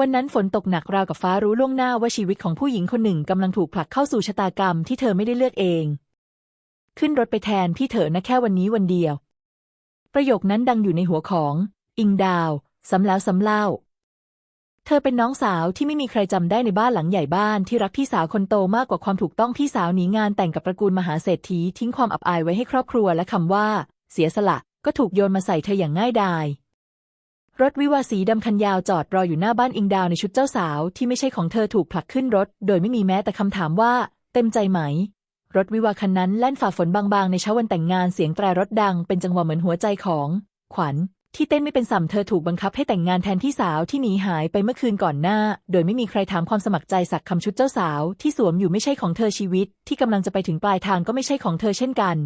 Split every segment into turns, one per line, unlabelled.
วันนั้นฝนตกหนักราวกับฟ้ารู้ล่วงหน้าว่าชีวิตของผู้หญิงคนหนึ่งกำลังถูกผลักเข้าสู่ชะตากรรมที่เธอไม่ได้เลือกเอง ขึ้นรถไปแทนพี่เถอะนะแค่วันนี้วันเดียว ประโยคนั้นดังอยู่ในหัวของ อิงดาวซ้ำแล้วซ้ำเล่า เธอเป็นน้องสาวที่ไม่มีใครจำได้ในบ้านหลังใหญ่บ้านที่รักพี่สาวคนโตมากกว่าความถูกต้องพี่สาวหนีงานแต่งกับตระกูลมหาเศรษฐีทิ้งความอับอายไว้ให้ครอบครัวและคำว่า เสียสละ ก็ถูกโยนมาใส่เธออย่างง่ายดาย รถวิวาสีดำคันยาวจอดรออยู่หน้าบ้านอิงดาวในชุดเจ้าสาวที่ไม่ใช่ของเธอถูกผลักขึ้นรถ โดยไม่มีแม้แต่คำถามว่า เต็มใจไหม รถวิวาคันนั้นแล่นฝ่าฝนบางๆ ในเช้าวันแต่งงานเสียงแตรรถดังเป็นจังหวะเหมือนหัวใจของ ขวัญ ที่เต้นไม่เป็นสัมเธอถูกบังคับให้แต่งงานแทนพี่สาวที่หนีหายไปเมื่อคืนก่อนหน้า โดยไม่มีใครถามความสมัครใจสักคำชุดเจ้าสาว ที่สวมอยู่ไม่ใช่ของเธอชีวิต ที่กำลังจะไปถึงปลายทางก็ไม่ใช่ของเธอเช่นกัน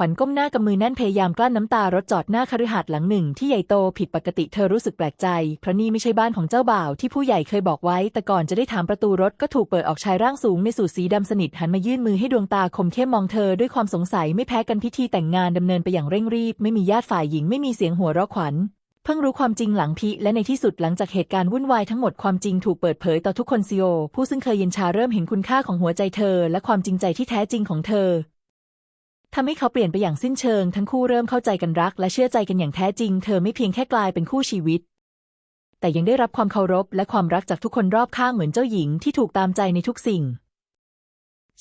ขวัญก้มหน้ากับมือแน่นพยายามกลั้นน้ำตารถจอดหน้าคฤหาสน์หลังหนึ่งที่ใหญ่โตผิดปกติเธอรู้สึกแปลกใจ เพราะนี่ไม่ใช่บ้านของเจ้าบ่าวที่ผู้ใหญ่เคยบอกไว้ แต่ก่อนจะได้ถามประตูรถก็ถูกเปิดออกชายร่างสูงในสูทสีดำสนิทหันมายื่นมือให้ดวงตาคมเข้มมองเธอด้วยความสงสัยไม่แพ้กันพิธีแต่งงานดำเนินไปอย่างเร่งรีบ ไม่มีญาติฝ่ายหญิงไม่มีเสียงหัวเราะขวัญเพิ่งรู้ความจริงหลังพิและในที่สุดหลังจากเหตุการณ์วุ่นวายทั้งหมดความจริงถูกเปิดเผยต่อทุกคนซีโอผู้ซึ่งเคยเย็นชาเริ่มเห็นคุณค่าของหัวใจเธอ และความจริงใจที่แท้จริงของเธอ ทำให้เขาเปลี่ยนไปอย่างสิ้นเชิง ทั้งคู่เริ่มเข้าใจกันรัก และเชื่อใจกันอย่างแท้จริง เธอไม่เพียงแค่กลายเป็นคู่ชีวิต แต่ยังได้รับความเคารพและความรักจากทุกคนรอบข้างเหมือนเจ้าหญิงที่ถูกตามใจในทุกสิ่ง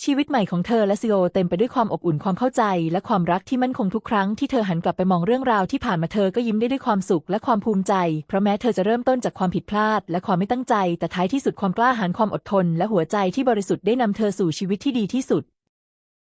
ชีวิตใหม่ของเธอและซีโอเต็มไปด้วยความอบอุ่นความเข้าใจ และความรักที่มั่นคงทุกครั้งที่เธอหันกลับไปมองเรื่องราวที่ผ่านมาเธอก็ยิ้มได้ด้วยความสุขและความภูมิใจ เพราะแม้เธอจะเริ่มต้นจากความผิดพลาด และความไม่ตั้งใจ แต่ท้ายที่สุดความกล้าหาญความอดทน และหัวใจที่บริสุทธิ์ได้นำเธอสู่ชีวิตที่ดีที่สุด